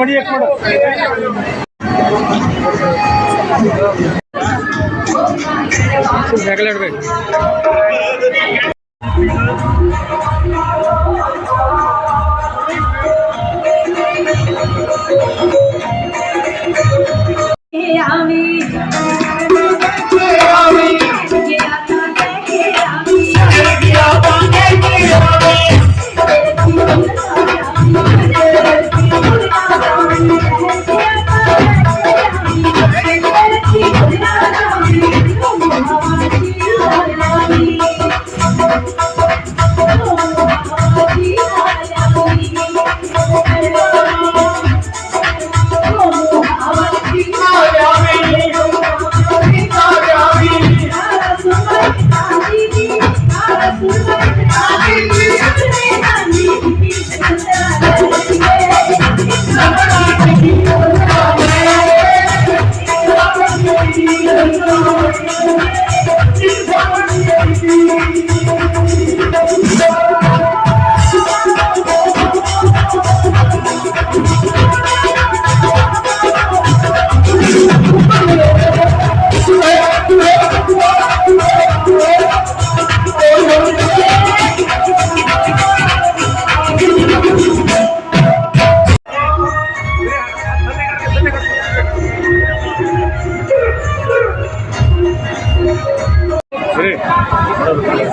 Okay ਇੱਕ minute ਇੱਕ minute cycle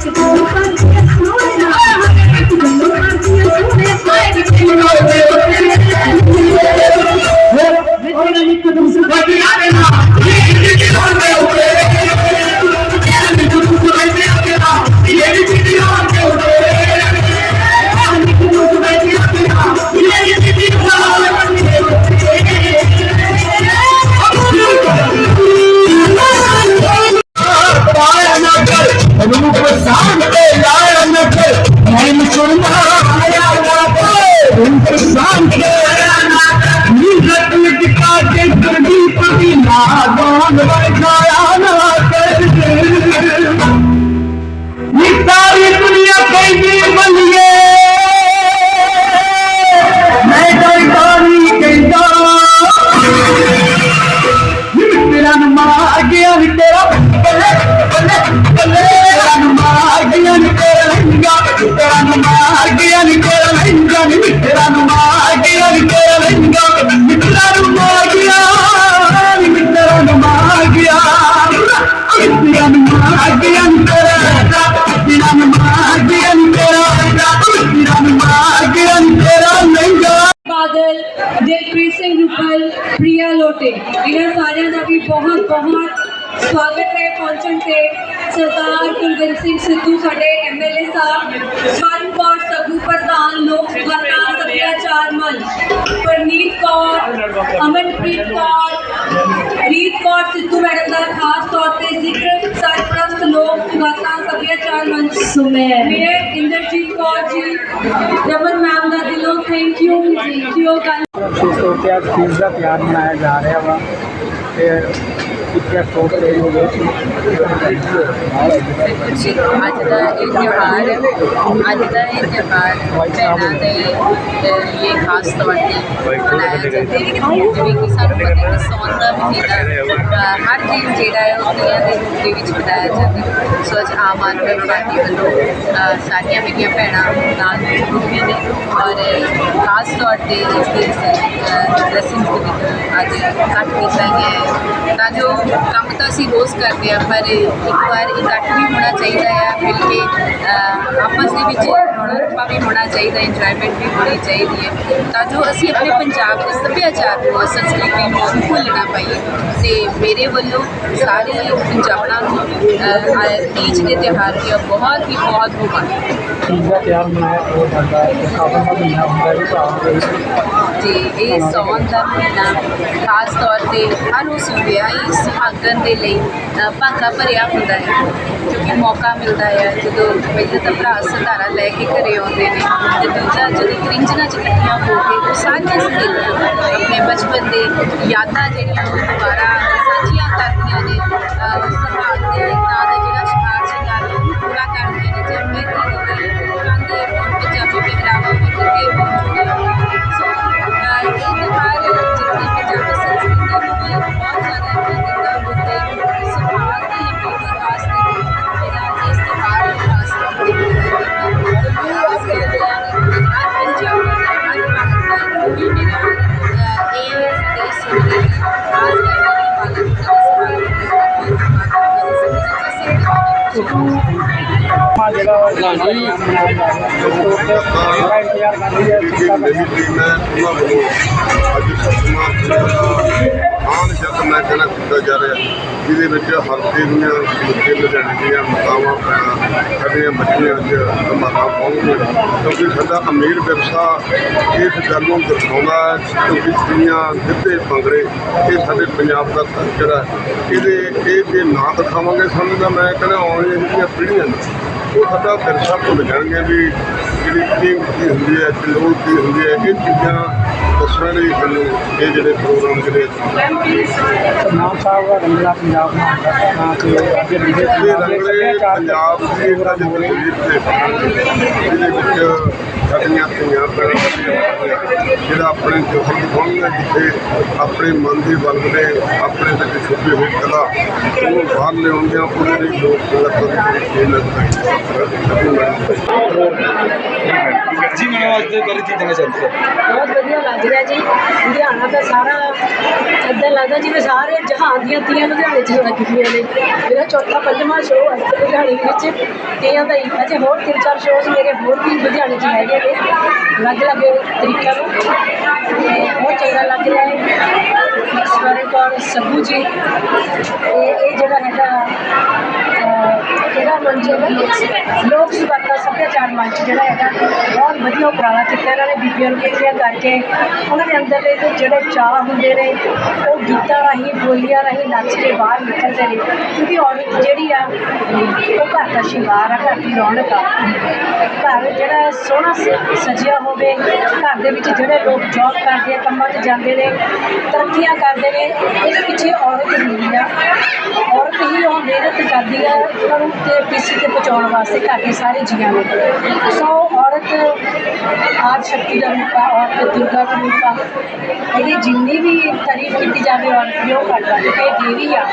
to go ਤੇਰਾ ਨਮਾ ਗਿਆ ਨੀ ਤੇਰਾ ਤੇਰਾ ਨਮਾ ਗਿਆ ਨੀ ਤੇਰਾ ਤੇਰਾ ਨਮਾ ਗਿਆ ਨੀ ਤੇਰਾ ਲਹਿੰਗਾ ਬਾਦਲ ਦਿਲਪ੍ਰੀਤ ਸਿੰਘ ਰੁਪਲ ਪ੍ਰਿਆ ਲੋਟੇ ਇਹਨਾਂ ਸਾਰਿਆਂ ਦਾ ਵੀ ਬਹੁਤ ਬਹੁਤ ਸਵਾਗਤ ਹੈ ਪਹੁੰਚਣ ਤੇ ਸਰਦਾਰ ਕੁਲਵੰਤ ਸਿੰਘ ਸਿੱਧੂ ਸਾਡੇ ਮੈਡਮ ਦਾ ਖਾਸ ਤੌਰ ਤੇ ਜ਼ਿਕਰ, ਸਰਪ੍ਰਸਤ ਲੋਕ ਸੁਗਾਤਾ ਸੱਭਿਆਚਾਰ ਮੰਚ ਸੁਮੇਰ ਮੇਅਰ ਇੰਦਰਜੀਤ ਕੌਰ ਜੀ, ਰਮਨ ਮੈਮ ਦਾ ਦਿਲੋਂ ਥੈਂਕ ਯੂ ਥੈਂਕ ਯੂ ਗੱਲ। ਵਿਸ਼ੇਸ਼ ਤੌਰ ਤੇ ਦਾ ਤਿਉਹਾਰ ਮਨਾਇਆ ਜਾ ਰਿਹਾ ਵਾ। ਤੇ ਇੱਥੇ ਪ੍ਰੋਗਰਾਮ ਹੋ ਗਏ ਜੀ ਅੱਜ ਦਾ ਇਹ ਤਿਉਹਾਰ ਅੱਜ ਦਾ ਇਹ ਤਿਉਹਾਰ ਭੈਣਾਂ ਦੇ ਅਹ, ਲਈ ਖਾਸ ਤੌਰ ਤੇ ਮਨਾਇਆ ਜਾਂਦਾ ਹੈ ਜਿਵੇਂ ਕਿ ਸਾਨੂੰ ਪਤਾ ਹੈ ਕਿ ਸੌਣ ਦਾ ਮਹੀਨਾ ਅਹ, ਹਰ ਦਿਨ ਜਿਹੜਾ ਹੈ ਉਹ ਤੀਆਂ ਦੇ ਰੂਪ ਦੇ ਵਿੱਚ ਮਨਾਇਆ ਜਾਂਦਾ ਹੈ ਸੋ ਅੱਜ ਆਮ ਆਦਮੀ ਪਾਰਟੀ ਵੱਲੋਂ ਅਹ, ਸਾਰੀਆਂ ਮੇਰੀਆਂ ਭੈਣਾਂ ਨਾਲ ਜੁੜੀਆਂ ਨੇ ਔਰ ਖਾਸ ਤੌਰ ਤੇ ਇਸ ਦੇ ਬਲੇਸਿੰਗਸ ਦੇ ਵਿੱਚ ਅੱਜ ਇਕੱਠ ਕੀਤਾ ਗਿਆ ਹੈ ਤਾਂ ਜੋ ਕੰਮ ਤਾਂ ਅਸੀਂ ਰੋਜ਼ ਕਰਦੇ ਆ ਪਰ ਇੱਕ ਵਾਰ ਇਕੱਠ ਵੀ ਹੋਣਾ ਚਾਹੀਦਾ ਆ ਮਿਲ ਕੇ ਆਪਸ ਦੇ ਵਿੱਚ ਰੌਣਕ ਵੀ ਹੋਣਾ ਚਾਹੀਦਾ ਇੰਜੋਇਮੈਂਟ ਵੀ ਹੋਣੀ ਚਾਹੀਦੀ ਹੈ। ਤਾਂ ਜੋ ਅਸੀਂ ਆਪਣੇ ਪੰਜਾਬ ਦੇ ਸੱਭਿਆਚਾਰ ਨੂੰ ਸੰਸਕ੍ਰਿਤੀ ਨੂੰ ਭੁੱਲਣਾ ਪਾਈਏ। ਤੇ ਮੇਰੇ ਵੱਲੋਂ ਸਾਰੇ ਪੰਜਾਬਣਾਂ ਨੂੰ ਅਹ, ਤੀਜ ਦੇ ਤਿਉਹਾਰ ਦੀਆਂ ਬਹੁਤ ਹੀ ਬਹੁਤ ਮੁਬਾਰਕ। ਤੀਜ ਦਾ ਤਿਉਹਾਰ ਮਨਾਇਆ ਹੋ ਜਾਂਦਾ ਹੈ ਸਾਵਣ ਦਾ ਮਹੀਨਾ ਹੁੰਦਾ ਹੈ ਭਾਵ ਤੇ ਇਹ ਸੌਣ ਦਾ ਮਹੀਨਾ ਖਾਸ ਤੌਰ ਤੇ ਹਰ ਉਸ ਵਿਆਹੀ ਸੁਹਾਗਣ ਦੇ ਲਈ ਭਾਗਾ ਭਰਿਆ ਹੁੰਦਾ ਹੈ ਕਿਉਂਕਿ ਮੌਕਾ ਮਿਲਦਾ ਹੈ। ਜਦੋਂ ਪਹਿਲਾਂ ਤਾਂ ਭਰਾ ਸੰਧਾਰਾ ਲੈ ਕੇ ਘਰੇ ਆਉਂਦੇ ਨੇ ਤੇ ਦੂਜਾ ਜਦੋਂ ਕ੍ਰਿੰਜਨਾਂ ਚ ਇਕੱਠੀਆਂ ਹੋ ਕੇ ਉਹ ਸਾਰੀਆਂ ਸਹੇਲੀਆਂ ਆਪਣੇ ਬਚਪਨ ਦੇ ਯਾਦਾਂ ਜਿਹੜੀਆਂ ਉਹ ਦੁਬਾਰਾ ਸਾਂਝੀਆਂ ਕਰਦੀਆਂ ਨੇ ਸੁਹਾਗ ਦੇ ਨਾਂ ਦਾ ਸਵਾਲ ਜਿਹੜਾ ਵਾ ਮਨਾਇਆ ਹੈ ਉਸ ਤੌਰ ਇੰਤਜ਼ਾਰ ਕਰ ਰਹੀ ਹੈ ਸੰਗਤਾਂ ਅੱਜ ਸਤਮਾ ਆਨ ਜਦ ਮੈਂ ਕਹਿਣਾ ਕੀਤਾ ਜਾ ਰਿਹਾ ਜਿਹਦੇ ਵਿੱਚ ਹਲਕੇ ਦੀਆਂ ਮੁੱਦੇ ਲੁਧਿਆਣੇ ਦੀਆਂ ਮਾਤਾਵਾਂ ਭੈਣਾਂ ਸਾਡੀਆਂ ਬੱਚੀਆਂ ਅੱਜ ਮਾਤਾ ਪਾਉਣਗੇ ਕਿਉਂਕਿ ਸਾਡਾ ਅਮੀਰ ਵਿਰਸਾ ਇਸ ਗੱਲ ਨੂੰ ਦਰਸਾਉਂਦਾ ਹੈ ਕਿਉਂਕਿ ਕੁੜੀਆਂ ਗਿੱਧੇ ਭੰਗੜੇ ਇਹ ਸਾਡੇ ਪੰਜਾਬ ਦਾ ਕਲਚਰ ਹੈ ਇਹਦੇ ਇਹ ਜੇ ਨਾ ਦਿਖਾਵਾਂਗੇ ਸਾਨੂੰ ਤਾਂ ਮੈਂ ਕਹਿੰਦਾ ਆਉਣ ਜਿਹੜੀਆਂ ਪੀੜ੍ਹੀਆਂ ਨੇ ਉਹ ਸਾਡਾ ਵਿਰਸਾ ਭੁੱਲ ਜਾਣਗੇ ਵੀ ਜਿਹੜੀ ਕੀ ਕੀ ਹੁੰਦੀ ਹੈ ਚਲੋੜ ਕੀ ਹੁੰਦੀ ਹੈ, ਇਹ ਚੀਜ਼ਾਂ ਲਈ ਸਾਨੂੰ ਇਹ ਜਿਹੜੇ ਪ੍ਰੋਗਰਾਮ ਜਿਹੜੇ ਨਾਮ ਸਾਹਿਬ ਦਾ ਰੰਗਲਾ ਪੰਜਾਬ ਨਾਮ ਦਾ ਨਾਂ ਤੇ ਅੱਜ ਰੰਗੇ ਇਹ ਪੰਜਾਬ ਦੇ ਪੰਜਾਬ ਦੀ ਹੋ ਤੇ ਬਣਾਉਣਗੇ। ਇਹਦੇ ਵਿੱਚ ਸਾਡੀਆਂ ਧੀਆਂ ਭੈਣਾਂ ਜਿਹੜਾ ਆਪਣੇ ਜੋਹਰ ਦਿਖਾਉਣਗੇ ਜਿੱਥੇ ਆਪਣੇ ਮਨ ਦੀ ਬਲਬਲੇ ਆਪਣੇ ਵਿੱਚ ਛੁਪੀ ਹੋਈ ਕਲਾ ਉਹ ਬਾਹਰ ਲਿਆਉਂਦੇ ਆ ਉਹਦੇ ਲਈ ਲੋਕ ਸੰਗਤ ਦੇ ਤਰੀਕੇ ਨਾਲ ਜੀ ਮੈਨੂੰ ਅੱਜ ਦੇ ਬਾਰੇ ਕੀ ਕਹਿਣਾ ਚਾਹੁੰਦੇ ਹੋ? ਬਹੁਤ ਵਧੀਆ ਲੱਗ ਰਿਹਾ ਜੀ। ਲੁਧਿਆਣਾ ਤਾਂ ਸਾਰਾ ਏਦਾਂ ਲੱਗਦਾ ਜਿਵੇਂ ਸਾਰੇ ਜਹਾਨ ਦੀਆਂ ਤੀਆਂ ਲੁਧਿਆਣੇ 'ਚ ਲੱਗੀਆਂ ਨੇ। ਮੇਰਾ ਚੌਥਾ ਪੰਜਵਾਂ ਸ਼ੋਅ ਹੈ ਲੁਧਿਆਣੇ ਵਿੱਚ। ਤੀਆਂ ਦਾ ਹੀ। ਅਜੇ ਹੋਰ ਤਿੰਨ ਚਾਰ ਸ਼ੋਅਜ਼ ਮੇਰੇ ਹੋਰ ਵੀ ਲੁਧਿਆਣੇ 'ਚ ਹੈਗੇ ਨੇ। ਅਲੱਗ-ਅਲੱਗ ਤਰੀਕਿਆਂ ਨੂੰ। ਤੇ ਬਹੁਤ ਚੰਗਾ ਲੱਗ ਰਿਹਾ ਹੈ। ਸਵਰਨ ਕੌਰ ਸੱਗੂ ਜੀ। ਤੇ ਇਹ ਜਿਹੜਾ ਹੈਗਾ ਅਹ, ਮੰਚ ਹੈ ਲੋਕ ਸੁਗਾਤਾ ਸੱਭਿਆਚਾਰ ਮੰਚ ਜਿਹੜਾ ਹੈਗਾ ਬਹੁਤ ਵਧੀਆ ਉਪਰਾਲਾ ਕੀਤਾ। ਇਹਨਾਂ ਨੇ ਬੀਬੀਆਂ ਨੂੰ ਇਕੱਠੀਆਂ ਕਰਕੇ ਉਹਨਾਂ ਦੇ ਅੰਦਰ ਦੇ ਜਿਹੜੇ ਚਾਹ ਹੁੰਦੇ ਨੇ ਉਹ ਗੀਤਾਂ ਰਾਹੀਂ ਬੋਲੀਆਂ ਰਾਹੀਂ ਨੱਚ ਕੇ ਬਾਹਰ ਨਿਕਲਦੇ ਨੇ। ਕਿਉਂਕਿ ਔਰਤ ਜਿਹੜੀ ਆ ਉਹ ਘਰ ਦਾ ਸ਼ਿੰਗਾਰ ਆ ਘਰ ਦੀ ਰੌਣਕ ਆ। ਘਰ ਜਿਹੜਾ ਸੋਹਣਾ ਸ- ਸਜਿਆ ਹੋਵੇ ਘਰ ਦੇ ਵਿੱਚ ਜਿਹੜੇ ਲੋਕ ਜੌਬ ਕਰਦੇ ਆ ਕੰਮਾਂ 'ਤੇ ਜਾਂਦੇ ਨੇ ਤਰੱਕੀਆਂ ਕਰਦੇ ਨੇ ਇਹਦੇ ਪਿੱਛੇ ਔਰਤ ਮਿਹਨਤ ਕਰਦੀ ਆ ਉਹਨਾਂ ਨੂੰ ਤੇ ਪੀਸੀ ਤੇ ਪਹੁੰਚਾਉਣ ਵਾਸਤੇ ਘਰ ਸਾਰੇ ਜੀਆਂ ਨੂੰ। ਸੋ ਔਰਤ ਆਦ ਸ਼ਕਤੀ ਦਾ ਰੂਪ ਆ ਔਰਤ ਦੁਰਗਾ ਦਾ ਰੂਪ ਆ। ਇਹਦੀ ਜਿੰਨੀ ਵੀ ਤਾਰੀਫ ਕੀਤੀ ਜਾਵੇ ਔਰਤ ਦੀ ਉਹ ਘੱਟ ਆ ਕਿਉਂਕਿ ਇਹ ਦੇਵੀ ਆ।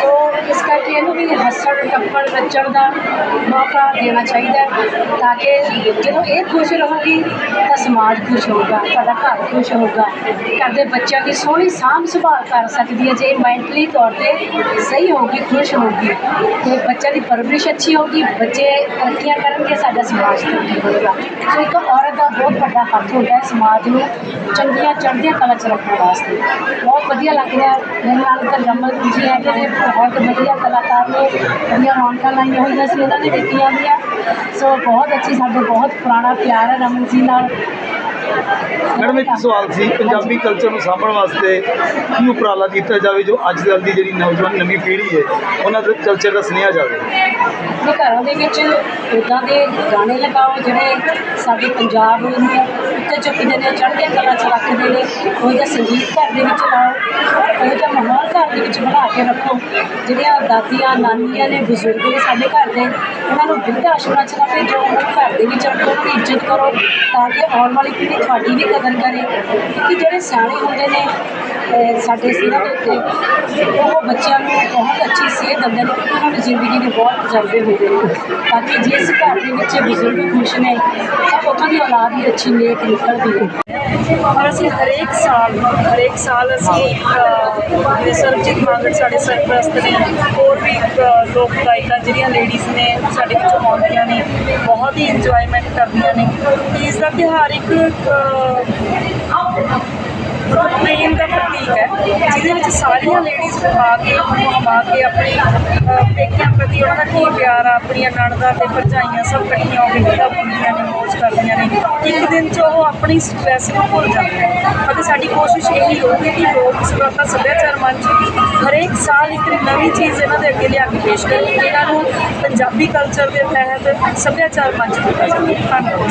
ਸੋ ਇਸ ਕਰਕੇ ਇਹਨੂੰ ਵੀ ਹੱਸਣ, ਟੱਪਣ, ਨੱਚਣ ਦਾ ਮੌਕਾ ਦੇਣਾ ਚਾਹੀਦਾ ਤਾਂ ਕਿ ਜਦੋਂ ਇਹ ਖੁਸ਼ ਰਹੂਗੀ ਤਾਂ ਸਮਾਜ ਖੁਸ਼ ਹੋਊਗਾ, ਤੁਹਾਡਾ ਘਰ ਖੁਸ਼ ਹੋਊਗਾ। ਘਰ ਦੇ ਬੱਚਿਆਂ ਦੀ ਸੋਹਣੀ ਸਾਂਭ ਸੰਭਾਲ ਕਰ ਸਕਦੀ ਹੈ, ਜੇ ਮੈਂਟਲੀ ਤੌਰ ਤੇ ਸਹੀ ਹੋਊਗੀ, ਖੁਸ਼ ਹੋਊਗੀ। ਤੇ ਬੱਚਿਆਂ ਦੀ ਪਰਵਰਿਸ਼ ਅੱਛੀ ਹੋਊਗੀ, ਬੱਚੇ ਤਰੱਕੀਆਂ ਕਰਨਗੇ, ਸਾਡਾ ਸਮਾਜ ਤਰੱਕੀ ਹੋਵੇਗਾ ਸੋ ਇੱਕ ਔਰਤ ਦਾ ਬਹੁਤ ਵੱਡਾ ਹੱਥ ਹੁੰਦਾ ਹੈ ਸਮਾਜ ਨੂੰ ਚੰਗੀਆਂ, ਚੜ੍ਹਦੀਆਂ ਕਲਾ ਚ ਰੱਖਣ ਵਾਸਤੇ। ਬਹੁਤ ਵਧੀਆ ਲੱਗ ਰਿਹਾ ਮੇਰੇ ਨਾਲ ਤਾਂ ਜੰਮਲ ਜੀ ਹੈਗੇ ਨੇ ਬਹੁਤ ਵਧੀਆ ਕਲਾਕਾਰ ਨੇ। ਵਧੀਆ ਰੌਣਕਾਂ ਲਾਈਆਂ ਹੋਈਆਂ ਸੀ ਇਹਨਾਂ ਨੇ ਦਿੱਤੀਆਂ ਦੀਆਂ ਸੋ ਬਹੁਤ ਅੱਛੀ, ਸਾਡੇ ਬਹੁਤ ਪੁਰਾਣਾ, ਪਿਆਰ ਹੈ ਰਮਨ ਜੀ ਨਾਲ ਮੈਡਮ, ਇੱਕ ਸਵਾਲ ਸੀ, ਪੰਜਾਬੀ ਕਲਚਰ ਨੂੰ ਸਾਂਭਣ ਵਾਸਤੇ ਕੀ ਉਪਰਾਲਾ ਕੀਤਾ ਜਾਵੇ ਜੋ ਅੱਜ ਕੱਲ੍ਹ ਦੀ ਜਿਹੜੀ ਨੌਜਵਾਨ ਨਵੀਂ ਪੀੜ੍ਹੀ ਹੈ, ਉਹਨਾਂ ਦੇ ਕਲਚਰ ਦਾ ਸੁਨੇਹਾ ਜਾਵੇ? ਆਪਣੇ ਘਰਾਂ ਦੇ ਵਿੱਚ ਇੱਦਾਂ ਦੇ ਗਾਣੇ ਲਗਾਓ ਜਿਹੜੇ ਸਾਡੇ ਪੰਜਾਬ ਨੂੰ ਉੱਤੇ ਚੁੱਕਦੇ ਨੇ, ਚੜ੍ਹਦੇ ਕਲਾ ਚ ਰੱਖਦੇ ਨੇ ਉਹ ਜਿਹਾ ਸੰਗੀਤ ਘਰ ਦੇ ਵਿੱਚ ਲਾਓ ਉਹ ਜਿਹਾ ਮਾਹੌਲ ਘਰ ਦੇ ਵਿੱਚ ਬਣਾ ਕੇ ਰੱਖੋ, ਜਿਹੜੀਆਂ ਦਾਦੀਆਂ, ਨਾਨੀਆਂ ਨੇ, ਬਜ਼ੁਰਗ ਨੇ ਸਾਡੇ ਘਰ ਦੇ, ਉਹਨਾਂ ਨੂੰ ਬਿਰਧ ਆਸ਼ਰਮਾਂ ਚ ਨਾ ਭੇਜੋ, ਉਹਨਾਂ ਘਰ ਦੇ ਵਿੱਚ ਰੱਖੋ ਉਹਨਾਂ ਦੀ ਇੱਜ਼ਤ ਕਰੋ, ਤਾਂ ਕਿ ਆਉਣ ਵਾਲੀ ਪੀੜ੍ਹੀ ਤੁਹਾਡੀ ਵੀ ਕਦਰ ਕਰੇ, ਕਿਉਂਕਿ ਜਿਹੜੇ ਸਿਆਣੇ ਹੁੰਦੇ ਨੇ ਸਾਡੇ ਸਿਰਾਂ ਦੇ ਉੱਤੇ, ਉਹ ਬੱਚਿਆਂ ਨੂੰ ਬਹੁਤ ਅੱਛੀ ਸੇਧ ਦਿੰਦੇ ਨੇ, ਉਹਨਾਂ ਨੂੰ ਜ਼ਿੰਦਗੀ ਦੇ ਬਹੁਤ ਤਜਰਬੇ ਹੁੰਦੇ ਨੇ। ਤਾਂ ਕਿ ਜਿਸ ਘਰ ਦੇ ਵਿੱਚ ਬਜ਼ੁਰਗ ਖੁਸ਼ ਨੇ ਤਾਂ ਉੱਥੋਂ ਦੀ ਔਲਾਦ ਵੀ ਅੱਛੀ ਨੇਕ ਨਿਕਲਦੀ ਹੈ। ਔਰ ਅਸੀਂ ਹਰੇਕ ਸਾਲ ਹਰੇਕ ਸਾਲ ਅਸੀਂ ਸਰਬਜੀਤ ਮਾਂਗੜ ਸਾਡੇ ਸਰਪ੍ਰਸਤ ਨੇ, ਹੋਰ ਵੀ ਲੋਕ ਗਾਇਕਾਂ ਜਿਹੜੀਆਂ ਲੇਡੀਜ਼ ਨੇ, ਸਾਡੇ ਵਿੱਚੋਂ ਆਉਂਦੀਆਂ ਨੇ, ਬਹੁਤ ਹੀ ਇੰਜੋਇਮੈਂਟ ਕਰਦੀਆਂ ਨੇ। ਇਸ ਦਾ ਤਿਉਹਾਰ ਇੱਕ ਪ੍ਰੇਮ ਦਾ ਪ੍ਰਤੀਕ ਹੈ। ਜਿਹਦੇ ਵਿੱਚ ਸਾਰੀਆਂ ਲੇਡੀਜ਼ ਆ ਕੇ ਆ ਕੇ ਆਪਣੇ ਪੇਕਿਆਂ ਪ੍ਰਤੀ ਉਹਨਾਂ ਦਾ ਕੀ ਪਿਆਰ ਆ, ਆਪਣੀਆਂ ਨਣਦਾਂ ਤੇ ਭਰਜਾਈਆਂ ਸਭ ਇਕੱਠੀਆਂ ਹੋ ਕੇ ਜਿਹੜਾ ਬੁਣਦੀਆਂ ਨੇ, ਮੌਜ ਕਰਦੀਆਂ ਨੇ। ਇੱਕ ਦਿਨ 'ਚ ਉਹ ਆਪਣੀ ਸਟ੍ਰੈਸ ਨੂੰ ਭੁੱਲ ਜਾਂਦੇ ਨੇ। ਅਤੇ ਸਾਡੀ ਕੋਸ਼ਿਸ਼ ਇਹੀ ਹੋਊਗੀ ਕਿ ਲੋਕ ਸਭਾ ਸੱਭਿਆਚਾਰ ਮੰਚ ਹਰੇਕ ਸਾਲ ਇੱਕ ਨਵੀਂ ਚੀਜ਼ ਇਹਨਾਂ ਦੇ ਅੱਗੇ ਲਿਆ ਕੇ ਪੇਸ਼ ਕਰੀਏ ਇਹਨਾਂ ਨੂੰ ਪੰਜਾਬੀ ਕਲਚਰ ਦੇ ਤਹਿਤ ਸੱਭਿਆਚਾਰ ਮੰਚ ਦਿੱਤਾ ਜਾਵੇ। ਧੰਨਵਾਦ।